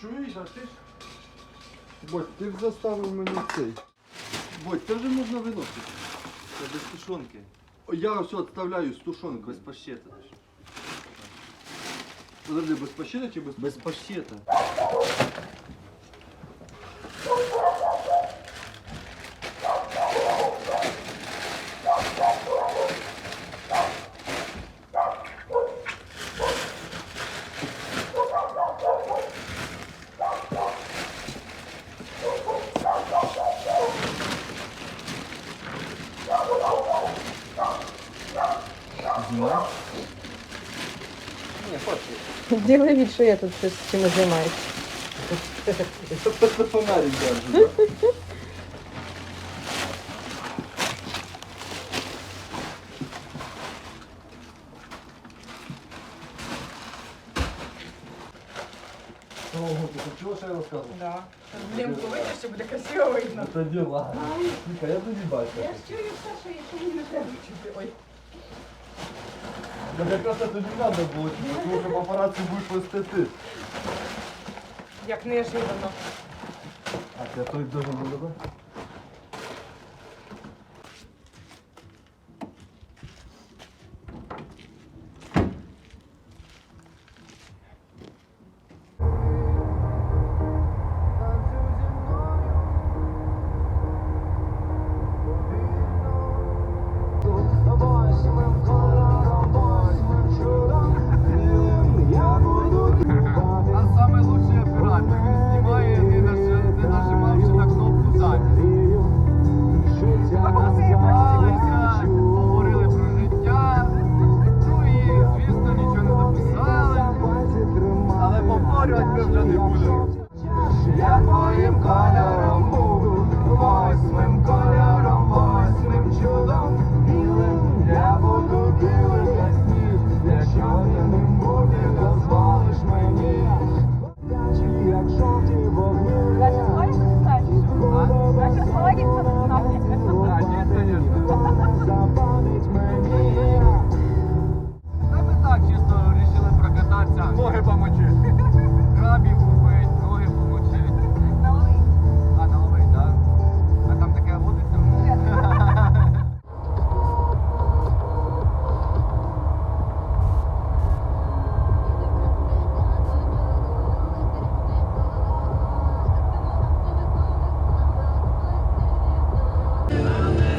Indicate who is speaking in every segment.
Speaker 1: Чуєш, а ти?
Speaker 2: Бодь, ти б заставив мене цей.
Speaker 1: Бодь, це вже можна виносити. Це без тушонки.
Speaker 2: О, Я ось відставляю з тушонкою.
Speaker 1: Без пащета.
Speaker 2: Подожди, без пащета чи без
Speaker 1: Без пащета. Ні, хочу.
Speaker 3: Ділай від, що я тут щось чимось займаюся.
Speaker 1: Просто фонарик держу.
Speaker 2: що я розказував?
Speaker 3: Да. Лімку витягти, буде красиво видно.
Speaker 2: Це діла. Слухай, я тобі бачу.
Speaker 3: Я ж чую все, що я чую не треба чути. Ой.
Speaker 2: Так как раз это треба було, было, тому що папарацци будешь вести ти.
Speaker 3: Як неожиданно.
Speaker 2: А це той должен был тебе?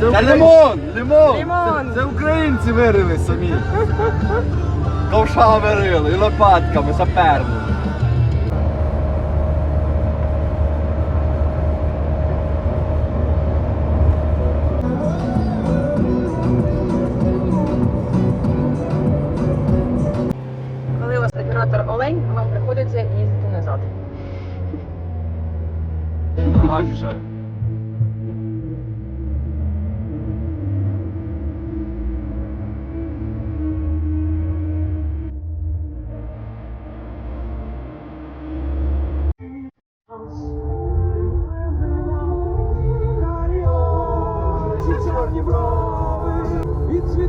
Speaker 1: Це лимон! Лимон!
Speaker 3: Лимон!
Speaker 1: Це, це українці вирили самі. Ковша вирили і лопатками, саперними.
Speaker 3: Коли у вас оператор олень, вам приходиться їздити назад.
Speaker 1: Ага,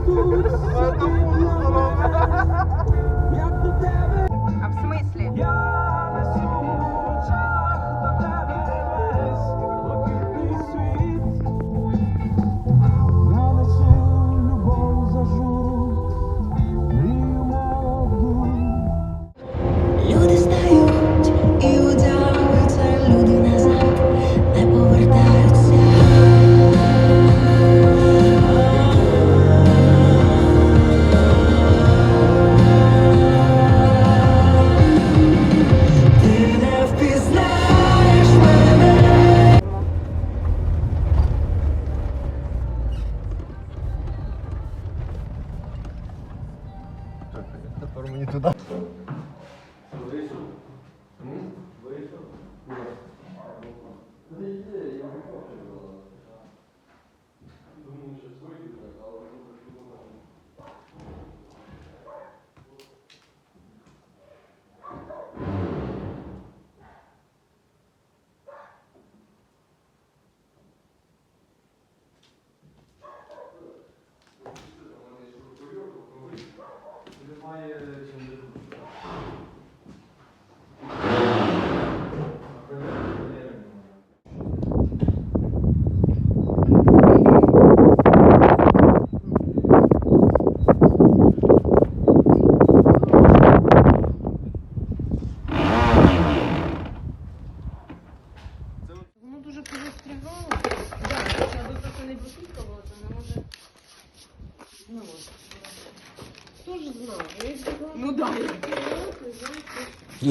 Speaker 3: А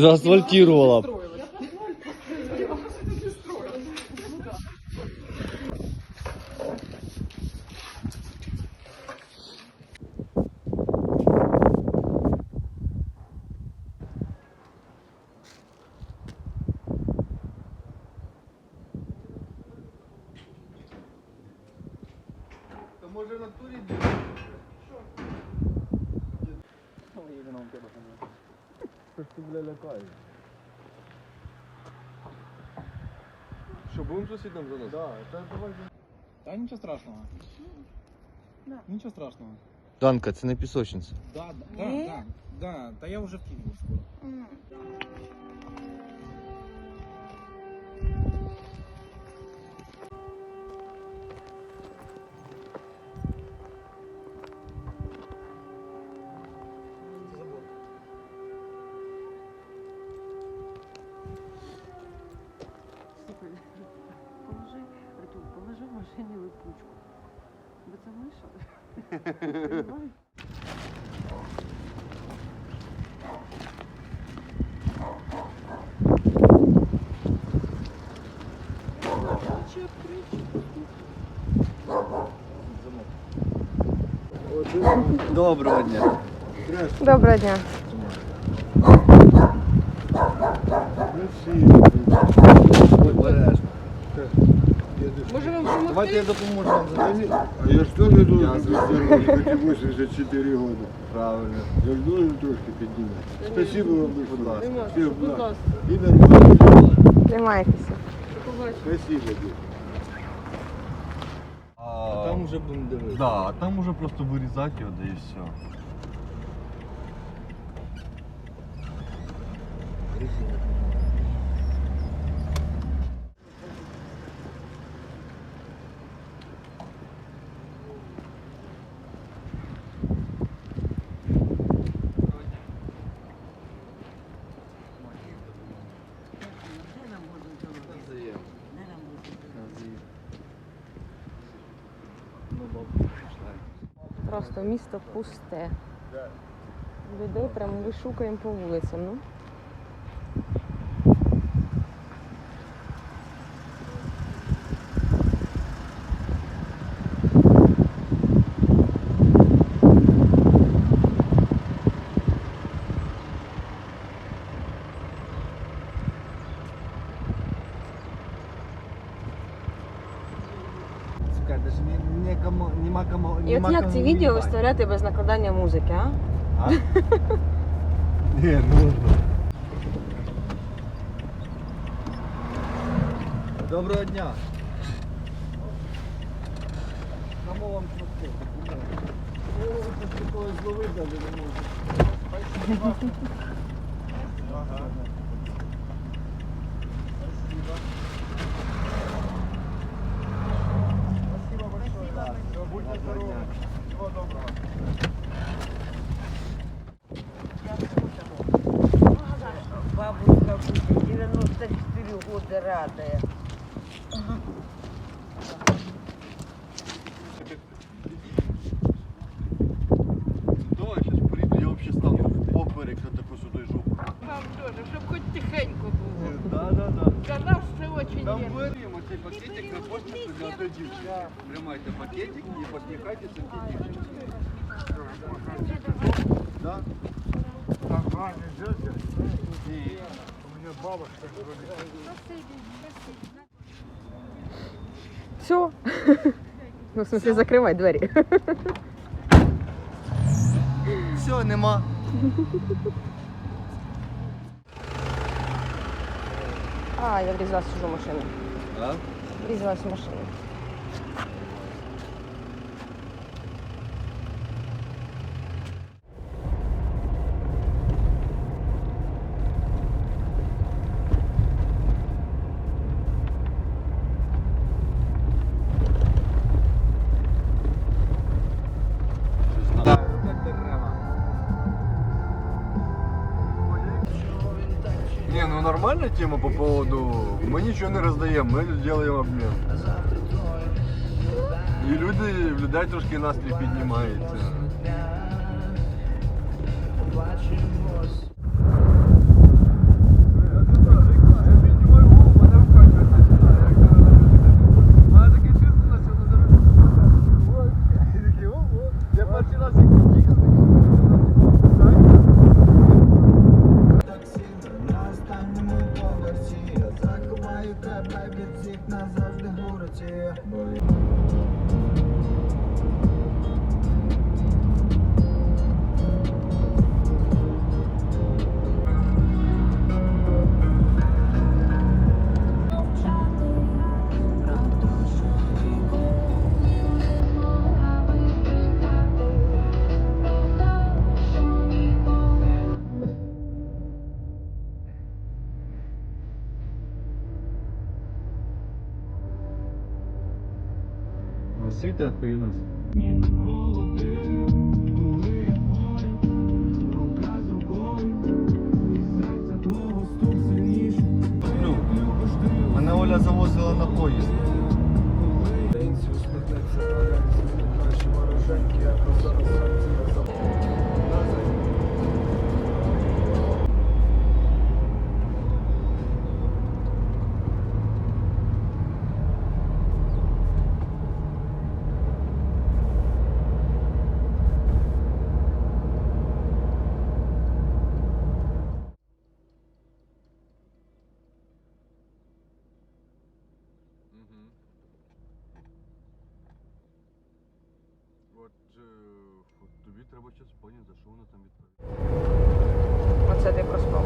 Speaker 2: Заасфальтировала.
Speaker 3: Я по асфальту строила, я вас тут не строила. Ну да.
Speaker 2: Та може в натурі Що ж ти, бля, лякаєш? Що, будемо сусідам нас? Да, це давай.
Speaker 4: Та нічого страшного. Нічого страшного.
Speaker 2: Данка, це не пісочниця.
Speaker 4: Да, да, да, да, да. Та я вже в Києві скоро.
Speaker 2: Доброго дня.
Speaker 3: Доброго дня.
Speaker 2: Обережно. Давайте я допоможу вам занести.
Speaker 5: А я ж тоже должен присягнуть, хоть 84 года.
Speaker 2: Правильно.
Speaker 5: Я ж должен трошки поднимать. Спасибо вам
Speaker 2: Будь
Speaker 5: большое.
Speaker 2: ласка.
Speaker 3: Нема,
Speaker 5: Всем
Speaker 3: будь
Speaker 5: благ.
Speaker 3: ласка.
Speaker 5: И нормально.
Speaker 3: Тримайтеся.
Speaker 5: Спасибо. дед.
Speaker 2: А там уже будемо дивитися. Да, а там уже просто вирізати його, да і все.
Speaker 3: Просто місто пусте. Людей прям вишукаємо по вулицям. Ну.
Speaker 2: Чекай, даже ні, нікому, нема кому,
Speaker 3: І от як ці відео виставляти без накладання музики, а?
Speaker 2: А? Ні, нужно. Доброго дня. Кому вам кнопки? Даже не можу. Спасибо. Спасибо большое. Да, всё, будьте здоровы. Всего доброго.
Speaker 6: Бабушка будет 94 года радая.
Speaker 2: Давай сейчас прийду, я вообще стану поперек на таку сюди жопу.
Speaker 7: Вам тоже, щоб хоч тихенько
Speaker 2: Там беремо цей пакетик на посмішку для тої дівчинки. Тримайте пакетик і посміхайтеся тій дівчинці. Да? Ні.
Speaker 3: Все. Ну, в смысле, закривай двері.
Speaker 2: Все, нема.
Speaker 3: А, я врізалась в чужу машину.
Speaker 2: А?
Speaker 3: Врізалась в машину.
Speaker 2: Ну тема по поводу... Мы ничего не раздаем, мы делаем обмен. І люди, людей трошки настрій піднімається. Освіта відповідно. Мене Оля завозила на поїзд. От, е, от тобі треба щось поняти, за що вона там відповідає.
Speaker 3: Оце ти проспав.